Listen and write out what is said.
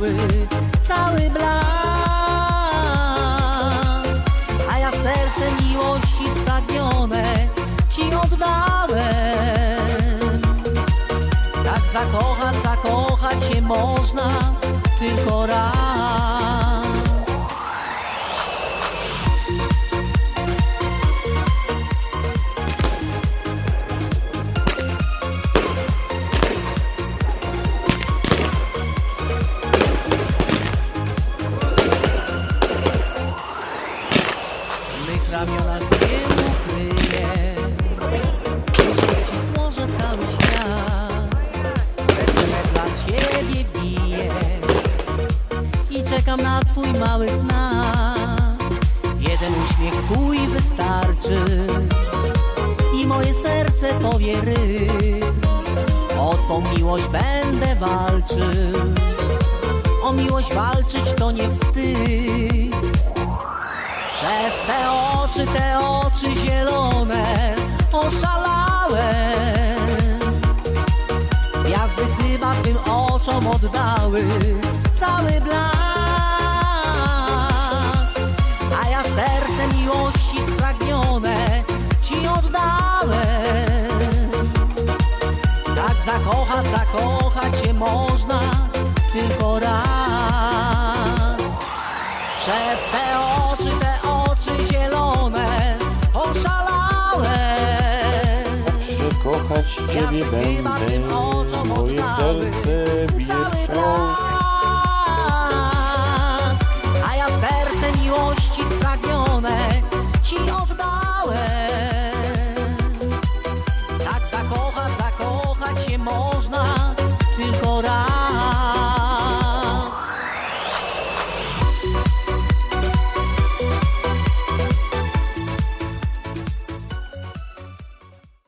oddały cały blask. A ja serce miłości spragnione ci oddałem. Tak zakochać, zakochać się można tylko raz. Ramionach cię ukryję ci złożę cały świat Serce dla ciebie bije. I czekam na twój mały znak. Jeden uśmiech twój wystarczy. I moje serce powie ryb. O twą miłość będę walczył. O miłość walczyć to nie wstyd przez te oczy, te oczy zielone oszalałem. Gwiazdy chyba tym oczom oddały cały blask. A ja serce miłości spragnione ci oddałem. Tak zakochać, zakochać się można tylko raz. Przez te oczy, Przekochać Ciebie będę, moje serce bije a ja serce miłości spragnione ci oddałem. Tak zakochać, zakochać się można